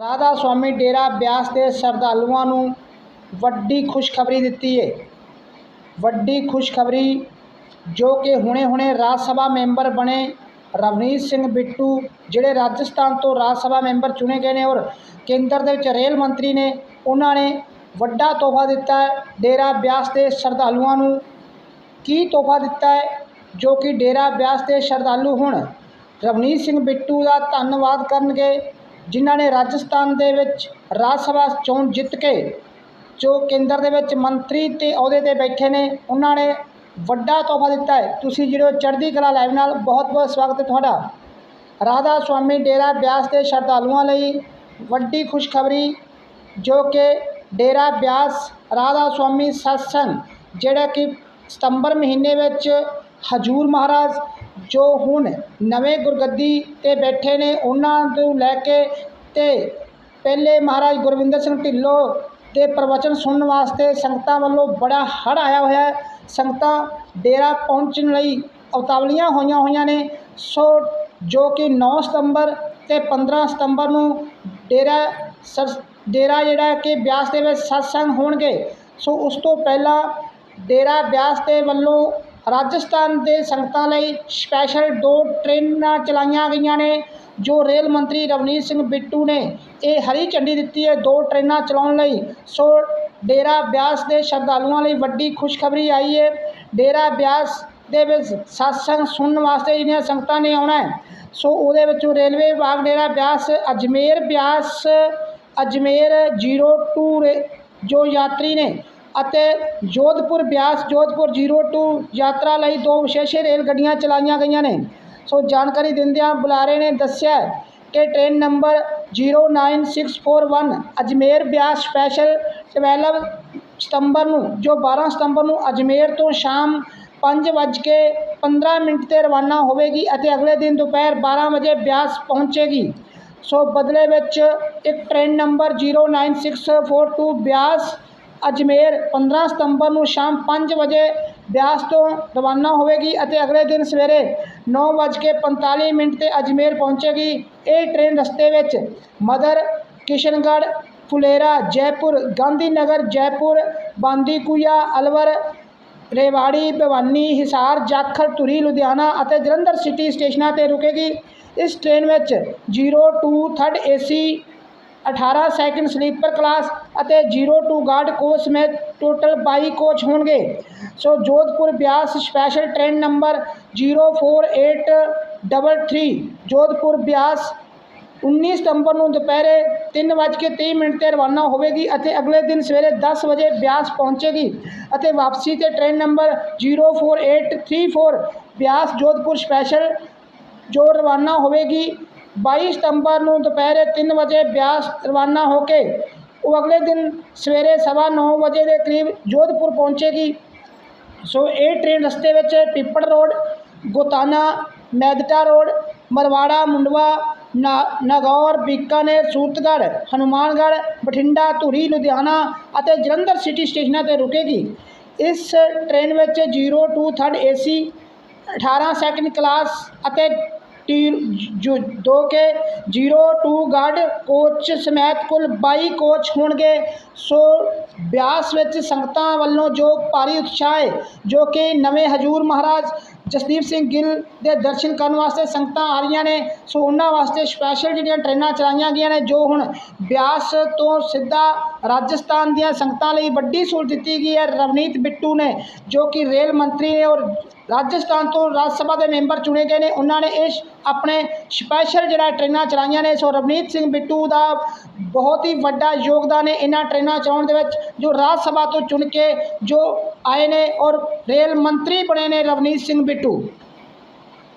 ਰਾਧਾ ਸੁਆਮੀ ਡੇਰਾ ਬਿਆਸ ਦੇ ਸ਼ਰਧਾਲੂਆਂ ਨੂੰ ਵੱਡੀ ਖੁਸ਼ਖਬਰੀ ਦਿੱਤੀ ਹੈ ਵੱਡੀ ਖੁਸ਼ਖਬਰੀ ਜੋ ਕਿ ਹੁਣੇ-ਹੁਣੇ ਰਾਜ ਸਭਾ ਮੈਂਬਰ ਬਣੇ ਰਵਨੀਤ ਸਿੰਘ ਬਿੱਟੂ, ਜਿਹੜੇ ਰਾਜਸਥਾਨ ਤੋਂ ਰਾਜ ਸਭਾ ਮੈਂਬਰ ਚੁਣੇ ਗਏ ਨੇ ਔਰ ਕੇਂਦਰ ਦੇ ਵਿੱਚ ਰੇਲ ਮੰਤਰੀ ਨੇ, ਉਹਨਾਂ ਨੇ ਵੱਡਾ ਤੋਹਫਾ ਦਿੱਤਾ ਹੈ ਡੇਰਾ ਬਿਆਸ ਦੇ ਸ਼ਰਧਾਲੂਆਂ ਨੂੰ। ਕੀ ਤੋਹਫਾ ਦਿੱਤਾ ਹੈ? ਜੋ ਕਿ ਡੇਰਾ ਬਿਆਸ ਦੇ ਸ਼ਰਧਾਲੂ ਹੁਣ। ਰਵਨੀਤ ਸਿੰਘ ਬਿੱਟੂ ਦਾ ਧੰਨਵਾਦ ਕਰਨਗੇ। ਜਿਨ੍ਹਾਂ ਨੇ ਰਾਜਸਥਾਨ ਦੇ ਵਿੱਚ ਰਾਜ ਸਭਾ ਚੋਣ ਜਿੱਤ ਕੇ, ਜੋ ਕੇਂਦਰ ਦੇ ਵਿੱਚ ਮੰਤਰੀ ਤੇ ਅਹੁਦੇ ਤੇ ਬੈਠੇ ਨੇ, ਉਹਨਾਂ ਨੇ ਵੱਡਾ ਤੋਹਫਾ ਦਿੱਤਾ ਹੈ। ਤੁਸੀਂ ਜਿਹੜੇ ਹੋ ਚੜ੍ਹਦੀ ਕਲਾ ਲਾਈਵ ਨਾਲ ਬਹੁਤ ਬਹੁਤ ਸਵਾਗਤ ਹੈ ਤੁਹਾਡਾ। ਰਾਧਾ ਸੁਆਮੀ ਡੇਰਾ ਬਿਆਸ ਦੇ ਸ਼ਰਧਾਲੂਆਂ ਲਈ ਵੱਡੀ ਖੁਸ਼ਖਬਰੀ, ਜੋ ਕਿ ਡੇਰਾ ਬਿਆਸ ਰਾਧਾ ਸੁਆਮੀ ਸਤਸੰਗ, ਜਿਹੜਾ ਕਿ ਸਤੰਬਰ ਮਹੀਨੇ ਵਿੱਚ ਹਜੂਰ ਮਹਾਰਾਜ ਜੋ ਹੁਣ ਨਵੇਂ ਗੁਰਗੱਦੀ ਤੇ ਬੈਠੇ ਨੇ, ਉਹਨਾਂ ਨੂੰ ਲੈ ਕੇ ਤੇ ਪਹਿਲੇ ਮਹਾਰਾਜ ਗੁਰਵਿੰਦਰ ਸਿੰਘ ਢਿੱਲੋਂ ਦੇ ਪ੍ਰਵਚਨ ਸੁਣਨ ਵਾਸਤੇ ਸੰਗਤਾਂ ਵੱਲੋਂ ਬੜਾ ਹੜ੍ਹ ਆਇਆ ਹੋਇਆ ਹੈ। ਸੰਗਤਾਂ ਡੇਰਾ ਪਹੁੰਚਣ ਲਈ ਉਤਾਵਲੀਆਂ ਹੋਈਆਂ ਹੋਈਆਂ ਨੇ। ਸੋ ਜੋ ਕਿ 9 ਸਤੰਬਰ ਤੇ 15 ਸਤੰਬਰ ਨੂੰ ਡੇਰਾ ਸਰ, ਡੇਰਾ ਜਿਹੜਾ ਕਿ ਬਿਆਸ ਦੇ ਵਿੱਚ ਸਤਸੰਗ ਹੋਣਗੇ। ਸੋ ਉਸ ਤੋਂ ਪਹਿਲਾਂ ਡੇਰਾ ਬਿਆਸ ਦੇ ਵੱਲੋਂ ਰਾਜਸਥਾਨ ਦੇ ਸੰਗਤਾਂ ਲਈ ਸਪੈਸ਼ਲ ਦੋ ਟ੍ਰੇਨਾਂ ਚਲਾਈਆਂ ਗਈਆਂ ਨੇ, ਜੋ ਰੇਲ ਮੰਤਰੀ ਰਵਨੀਤ ਸਿੰਘ ਬਿੱਟੂ ਨੇ ਇਹ ਹਰੀ ਝੰਡੀ ਦਿੱਤੀ ਹੈ। ਦੋ ਟ੍ਰੇਨਾਂ ਚਲਾਉਣ ਲਈ ਸੋ ਡੇਰਾ ਬਿਆਸ ਦੇ ਸ਼ਰਧਾਲੂਆਂ ਲਈ ਵੱਡੀ ਖੁਸ਼ਖਬਰੀ ਆਈ ਹੈ। ਡੇਰਾ ਬਿਆਸ ਦੇ ਵਿੱਚ ਸਤਸੰਗ ਸੁਣਨ ਵਾਸਤੇ ਜਿਹੜੀਆਂ ਸੰਗਤਾਂ ਨੇ ਆਉਣਾ ਹੈ, ਸੋ ਉਹਦੇ ਵਿੱਚੋਂ ਰੇਲਵੇ ਵਿਭਾਗ ਡੇਰਾ ਬਿਆਸ, ਅਜਮੇਰ ਬਿਆਸ, ਅਜਮੇਰ 02 ਰੇ ਜੋ ਯਾਤਰੀ ਨੇ ਅਤੇ ਜੋਧਪੁਰ ਬਿਆਸ ਜੋਧਪੁਰ 02 ਯਾਤਰਾ ਲਈ ਦੋ ਵਿਸ਼ੇਸ਼ ਰੇਲ ਗੱਡੀਆਂ ਚਲਾਈਆਂ ਗਈਆਂ ਨੇ। ਸੋ ਜਾਣਕਾਰੀ ਦਿੰਦਿਆਂ ਬੁਲਾਰੇ ਨੇ ਦੱਸਿਆ ਕਿ train number 09641 Ajmer Beas special 12 ਸਤੰਬਰ ਨੂੰ, ਜੋ 12 ਸਤੰਬਰ ਨੂੰ ਅਜਮੇਰ ਤੋਂ ਸ਼ਾਮ 5:15 ਮਿੰਟ ਤੇ ਰਵਾਨਾ ਹੋਵੇਗੀ ਅਤੇ ਅਗਲੇ ਦਿਨ ਦੁਪਹਿਰ 12 ਵਜੇ ਬਿਆਸ ਪਹੁੰਚੇਗੀ। ਸੋ ਬਦਲੇ ਵਿੱਚ ਇੱਕ ਟ੍ਰੇਨ ਨੰਬਰ 09642 ਬਿਆਸ ਅਜਮੇਰ 15 ਸਤੰਬਰ ਨੂੰ ਸ਼ਾਮ 5 ਵਜੇ ਬਿਆਸ ਤੋਂ ਰਵਾਨਾ ਹੋਵੇਗੀ ਅਤੇ ਅਗਲੇ ਦਿਨ ਸਵੇਰੇ 9:45 ਮਿੰਟ ਤੇ ਅਜਮੇਰ ਪਹੁੰਚੇਗੀ। ਇਹ ਟ੍ਰੇਨ ਰਸਤੇ ਵਿੱਚ ਮਦਰ ਕਿਸ਼ਨਗੜ੍ਹ, ਫੁਲੇਰਾ, ਜੈਪੁਰ ਗਾਂਧੀ ਨਗਰ ਜੈਪੁਰ ਬਾਂਦੀਕੂਆ ਅਲਵਰ, ਰੇਵਾੜੀ, ਭਵਾਨੀ, ਹਿਸਾਰ, ਜਾਖਲ, ਧੁਰੀ, ਲੁਧਿਆਣਾ ਅਤੇ ਜਲੰਧਰ ਸਿਟੀ ਸਟੇਸ਼ਨਾਂ ਤੇ ਰੁਕੇਗੀ। ਇਸ ਟ੍ਰੇਨ ਵਿੱਚ 02 third AC 18 second sleeper class ਅਤੇ 02 ਗਾਰਡ ਕੋਚ ਸਮੇਤ ਟੋਟਲ 22 ਕੋਚ ਹੋਣਗੇ। So Jodhpur Beas special train number 04833 Jodhpur Beas 19 ਸਤੰਬਰ ਨੂੰ ਦੁਪਹਿਰੇ 3:30 ਮਿੰਟ ਤੇ ਰਵਾਨਾ ਹੋਵੇਗੀ ਅਤੇ ਅਗਲੇ ਦਿਨ ਸਵੇਰੇ 10 ਵਜੇ ਬਿਆਸ ਪਹੁੰਚੇਗੀ ਅਤੇ ਵਾਪਸੀ ਤੇ train number 04834 Beas Jodhpur special ਜੋ ਰਵਾਨਾ ਹੋਵੇਗੀ 22 ਸਤੰਬਰ ਨੂੰ ਦੁਪਹਿਰੇ 3 ਵਜੇ ਬਿਆਸ ਰਵਾਨਾ ਹੋ ਕੇ ਉਹ ਅਗਲੇ ਦਿਨ ਸਵੇਰੇ ਸਵਾ ਨੌ ਵਜੇ ਦੇ ਕਰੀਬ ਜੋਧਪੁਰ ਪਹੁੰਚੇਗੀ। ਸੋ ਇਹ ਟ੍ਰੇਨ ਰਸਤੇ ਵਿੱਚ ਪਿੱਪੜ ਰੋਡ, ਗੋਤਾਨਾ, ਮੈਦਟਾ ਰੋਡ, ਮਰਵਾੜਾ, ਮੁੰਡਵਾ, ਨਾ, ਨਾਗੌਰ, ਬੀਕਾਨੇਰ, ਸੂਰਤਗੜ੍ਹ, ਹਨੂਮਾਨਗੜ੍ਹ, ਬਠਿੰਡਾ, ਧੂਰੀ, ਲੁਧਿਆਣਾ ਅਤੇ ਜਲੰਧਰ ਸਿਟੀ ਸਟੇਸ਼ਨਾਂ ਤੇ ਰੁਕੇਗੀ। ਇਸ ਟ੍ਰੇਨ ਵਿੱਚ 02 ਥਰਡ ਏਸੀ 18 ਸੈਕਿੰਡ ਕਲਾਸ ਅਤੇ ਦੋ ਕੇ 02 ਗਾਰਡ ਕੋਚ ਸਮੇਤ ਕੁੱਲ 22 ਕੋਚ ਹੋਣਗੇ। ਸੋ ਬਿਆਸ ਵਿੱਚ ਸੰਗਤਾਂ ਵੱਲੋਂ ਜੋ ਭਾਰੀ ਉਤਸ਼ਾਹ ਹੈ, ਜੋ ਕਿ ਨਵੇਂ ਹਜੂਰ ਮਹਾਰਾਜ ਜਸਦੀਪ ਸਿੰਘ ਗਿੱਲ ਦੇ ਦਰਸ਼ਨ ਕਰਨ ਵਾਸਤੇ ਸੰਗਤਾਂ ਆ ਰਹੀਆਂ ਨੇ, ਸੋ ਉਹਨਾਂ ਵਾਸਤੇ ਸਪੈਸ਼ਲ ਜਿਹੜੀਆਂ ਟ੍ਰੇਨਾਂ ਚਲਾਈਆਂ ਗਈਆਂ ਨੇ, ਜੋ ਹੁਣ ਬਿਆਸ ਤੋਂ ਸਿੱਧਾ ਰਾਜਸਥਾਨ ਦੀਆਂ ਸੰਗਤਾਂ ਲਈ ਵੱਡੀ ਸਹੂਲਤ ਦਿੱਤੀ ਗਈ ਹੈ। ਰਵਨੀਤ ਬਿੱਟੂ ਨੇ, ਜੋ ਕਿ ਰੇਲ ਮੰਤਰੀ ਨੇ ਔਰ ਰਾਜਸਥਾਨ ਤੋਂ ਰਾਜ ਸਭਾ ਦੇ ਮੈਂਬਰ ਚੁਣੇ ਗਏ ਨੇ, ਉਹਨਾਂ ਨੇ ਇਹ ਆਪਣੇ ਸਪੈਸ਼ਲ ਜਿਹੜਾ ਟ੍ਰੇਨਾਂ ਚਲਾਈਆਂ ਨੇ, ਸੋ ਰਵਨੀਤ ਸਿੰਘ ਬਿੱਟੂ ਦਾ ਬਹੁਤ ਹੀ ਵੱਡਾ ਯੋਗਦਾਨ ਹੈ ਇਹਨਾਂ ਟ੍ਰੇਨਾਂ ਚਲਾਉਣ ਦੇ ਵਿੱਚ, ਜੋ ਰਾਜ ਸਭਾ ਤੋਂ ਚੁਣ ਕੇ ਜੋ ਆਏ ਨੇ ਔਰ ਰੇਲ ਮੰਤਰੀ ਬਣੇ ਨੇ ਰਵਨੀਤ ਸਿੰਘ ਬਿੱਟੂ।